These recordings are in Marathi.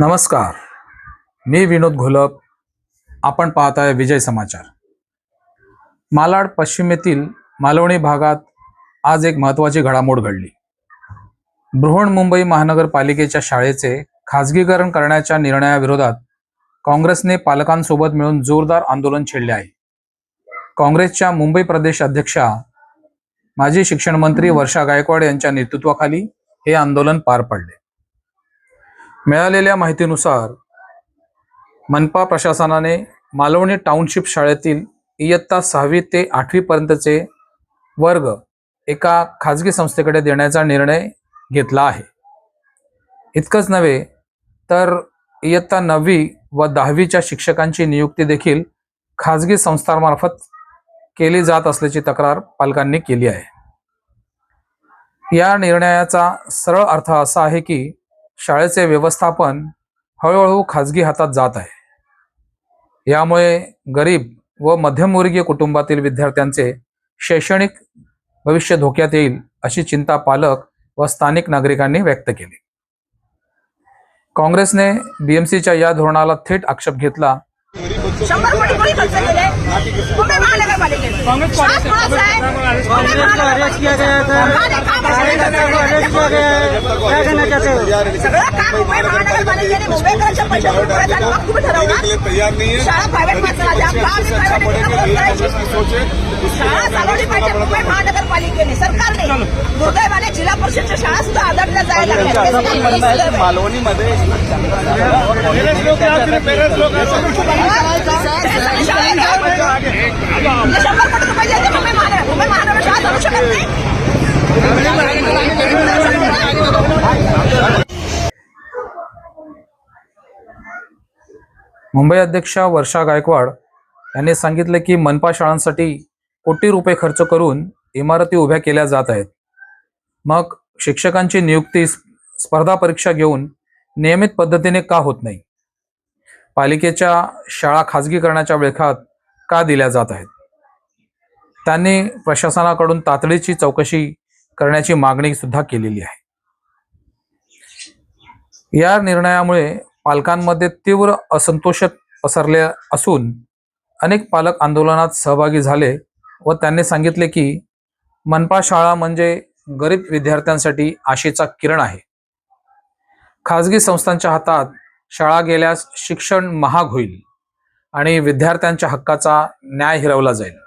नमस्कार. मी विनोद घोलप. आपण पाहत आहे विजय समाचार. मालाड पश्चिमेतील मालवणी भागात आज एक महत्त्वाची घडामोड घडली. बृहन्मुंबई महानगरपालिकेच्या शाळेचे खाजगीकरण करण्याच्या निर्णयाविरोधात काँग्रेसने पालकांसोबत मिळून जोरदार आंदोलन छेडले आहे. काँग्रेसच्या मुंबई प्रदेश अध्यक्षा माजी शिक्षण मंत्री वर्षा गायकवाड यांच्या नेतृत्वाखाली हे आंदोलन पार पडले. मिळालेल्या माहितीनुसार मनपा प्रशासनाने मालवणी टाउनशिप शाळेतील इयत्ता सहावी ते आठवीपर्यंतचे वर्ग एका खाजगी संस्थेकडे देण्याचा निर्णय घेतला आहे. इतकंच नव्हे तर इयत्ता नववी व दहावीच्या शिक्षकांची नियुक्ती देखील खाजगी संस्थांमार्फत केली जात असल्याची तक्रार पालकांनी केली आहे. या निर्णयाचा सरळ अर्थ असा आहे की शाळेचे व्यवस्थापन हळूहळू खाजगी हातात जात आहे. यामुळे गरीब व मध्यमवर्गीय कुटुंबातील विद्यार्थ्यांचे शैक्षणिक भविष्य धोक्यात येईल अशी चिंता पालक व स्थानिक नागरिकांनी व्यक्त केली. काँग्रेसने बीएमसीच्या या धोरणाला थेट आक्षेप घेतला शंबर कोटी कोणी खर्च केले पुणे महानगरपालिकेने श्वास कोणाचा आहे पुणे महानगरपालिकेने सगळं काम मुंबई महानगरपालिकेने मुंबईकरांच्या पैशातून ठरवलं शाळा प्रायव्हेट शाळा चालवली पाहिजे मुंबई महानगरपालिकेने सरकारने दुर्दैवाने जिल्हा परिषदच्या शाळा सुद्धा आदडल्या जायला लागल्या मालवणीमध्ये शंभर कोटी रुपये द्यायचे मुंबई महानगर मुंबई महानगर शाळा चालू शकत नाही मुंबई अध्यक्षा वर्षा गायकवाड यांनी सांगितले की मनपा शाळांसाठी कोटी रुपये खर्च करून इमारती उभ्या केल्या जात आहेत. मग शिक्षकांची नियुक्ती स्पर्धा परीक्षा घेऊन नियमित पद्धतीने का होत नाही? पालिकेच्या शाळा खाजगीकरणाच्या वेळात का दिल्या जात आहेत? त्यांनी प्रशासनाकडून तातडीची चौकशी करण्याची मागणी सुद्धा केलेली आहे. या निर्णयामुळे पालकांमध्ये तीव्र असंतोष पसरले असून अनेक पालक आंदोलनात सहभागी झाले व त्यांनी सांगितले की मनपा शाळा म्हणजे गरीब विद्यार्थ्यांसाठी आशेचा किरण आहे. खाजगी संस्थांच्या हातात शाळा गेल्यास शिक्षण महाग होईल आणि विद्यार्थ्यांच्या हक्काचा न्याय हिरवला जाईल.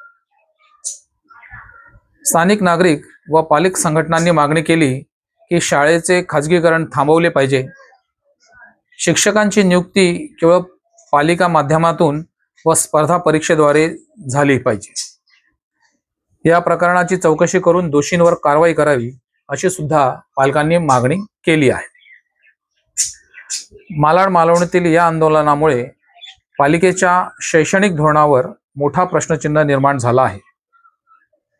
स्थानिक नागरिक व पालिक संघटनांनी मागणी केली की शाळेचे खाजगीकरण थांबवले पाहिजे. शिक्षकांची नियुक्ती केवळ पालिका माध्यमातून व स्पर्धा परीक्षेद्वारे झाली पाहिजे. या प्रकरणाची चौकशी करून दोषींवर कारवाई करावी अशी सुद्धा पालकांनी मागणी केली आहे. मालाड मालवणीतील या आंदोलनामुळे पालिकेच्या शैक्षणिक धोरणावर मोठा प्रश्नचिन्ह निर्माण झाला आहे.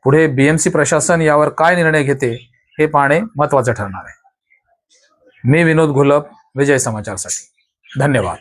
पुढे बीएमसी प्रशासन यावर काय निर्णय घेते हे पाहणे महत्त्वाचे ठरणार आहे. मी विनोद घोलप विजय समाचारसाठी. धन्यवाद.